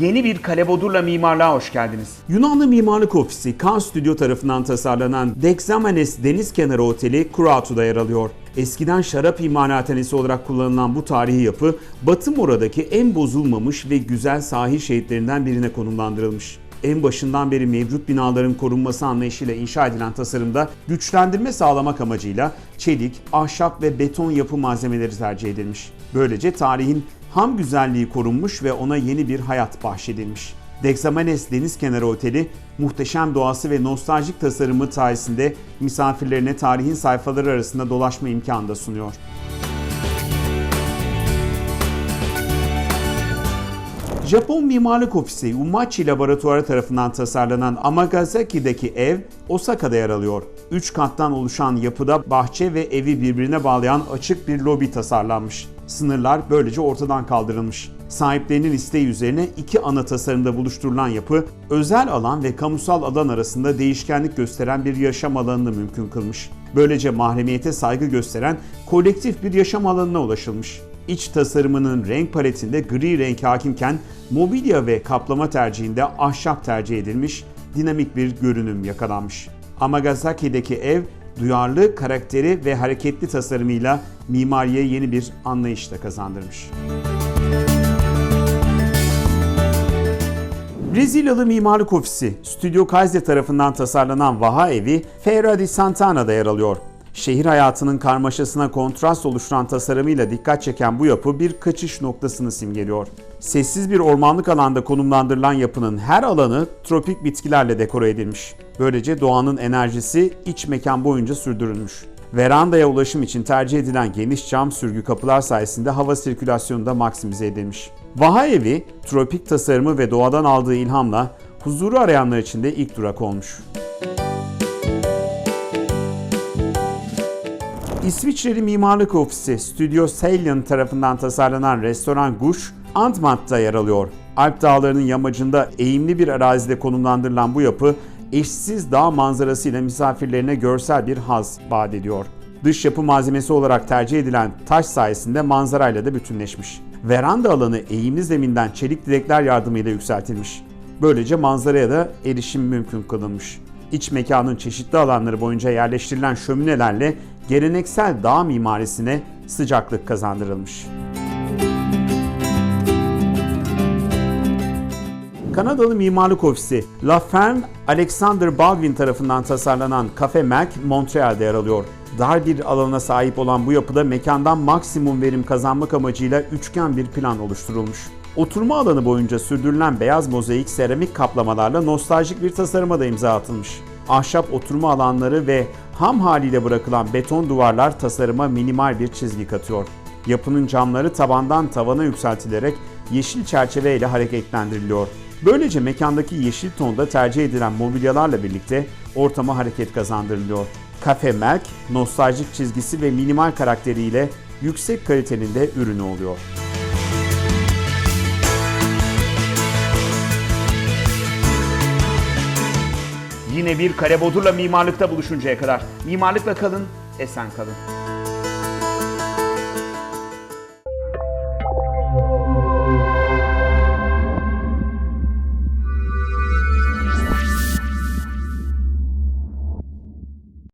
Yeni bir Kalebodur'la mimarlığa hoş geldiniz. Yunanlı Mimarlık Ofisi Kan Stüdyo tarafından tasarlanan Dexamenes Deniz Kenarı Oteli Kuratu'da yer alıyor. Eskiden şarap imalathanesi olarak kullanılan bu tarihi yapı, Batı Mora'daki en bozulmamış ve güzel sahil şehitlerinden birine konumlandırılmış. En başından beri mevcut binaların korunması anlayışıyla inşa edilen tasarımda güçlendirme sağlamak amacıyla çelik, ahşap ve beton yapı malzemeleri tercih edilmiş. Böylece tarihin ham güzelliği korunmuş ve ona yeni bir hayat bahşedilmiş. Dexamenes Deniz Kenarı Oteli, muhteşem doğası ve nostaljik tasarımı sayesinde misafirlerine tarihin sayfaları arasında dolaşma imkanı da sunuyor. Japon Mimarlık Ofisi Umachi Laboratuvarı tarafından tasarlanan Amagasaki'deki ev Osaka'da yer alıyor. 3 kattan oluşan yapıda bahçe ve evi birbirine bağlayan açık bir lobi tasarlanmış. Sınırlar böylece ortadan kaldırılmış. Sahiplerinin isteği üzerine iki ana tasarımda buluşturulan yapı, özel alan ve kamusal alan arasında değişkenlik gösteren bir yaşam alanını mümkün kılmış. Böylece mahremiyete saygı gösteren kolektif bir yaşam alanına ulaşılmış. İç tasarımının renk paletinde gri renk hakimken mobilya ve kaplama tercihinde ahşap tercih edilmiş, dinamik bir görünüm yakalanmış. Amagasaki'deki ev duyarlı karakteri ve hareketli tasarımıyla mimariye yeni bir anlayış da kazandırmış. Brezilyalı Mimarlık Ofisi, Stüdyo Kaiser tarafından tasarlanan Vaha Evi, Feira di Santana'da yer alıyor. Şehir hayatının karmaşasına kontrast oluşturan tasarımıyla dikkat çeken bu yapı bir kaçış noktasını simgeliyor. Sessiz bir ormanlık alanda konumlandırılan yapının her alanı tropik bitkilerle dekore edilmiş. Böylece doğanın enerjisi iç mekan boyunca sürdürülmüş. Verandaya ulaşım için tercih edilen geniş cam sürgü kapılar sayesinde hava sirkülasyonu da maksimize edilmiş. Vaha evi, tropik tasarımı ve doğadan aldığı ilhamla huzuru arayanlar için de ilk durak olmuş. İsviçreli Mimarlık Ofisi Studio Salient tarafından tasarlanan restoran Guş, Antmant'ta yer alıyor. Alp dağlarının yamacında eğimli bir arazide konumlandırılan bu yapı, eşsiz dağ manzarasıyla misafirlerine görsel bir haz vaat ediyor. Dış yapı malzemesi olarak tercih edilen taş sayesinde manzarayla da bütünleşmiş. Veranda alanı eğimli zeminden çelik direkler yardımıyla yükseltilmiş. Böylece manzaraya da erişim mümkün kılınmış. İç mekanın çeşitli alanları boyunca yerleştirilen şöminelerle geleneksel dağ mimarisine sıcaklık kazandırılmış. Kanadalı Mimarlık Ofisi La Ferme Alexander Baldwin tarafından tasarlanan Cafe Mac Montreal'de yer alıyor. Dar bir alana sahip olan bu yapıda mekandan maksimum verim kazanmak amacıyla üçgen bir plan oluşturulmuş. Oturma alanı boyunca sürdürülen beyaz mozaik seramik kaplamalarla nostaljik bir tasarıma da imza atılmış. Ahşap oturma alanları ve ham haliyle bırakılan beton duvarlar tasarıma minimal bir çizgi katıyor. Yapının camları tabandan tavana yükseltilerek yeşil çerçeve ile hareketlendiriliyor. Böylece mekandaki yeşil tonda tercih edilen mobilyalarla birlikte ortama hareket kazandırılıyor. Cafe Melk, nostaljik çizgisi ve minimal karakteriyle yüksek kalitenin de ürünü oluyor. Yine bir Kalebodur'la mimarlıkta buluşuncaya kadar. Mimarlıkla kalın, esen kalın.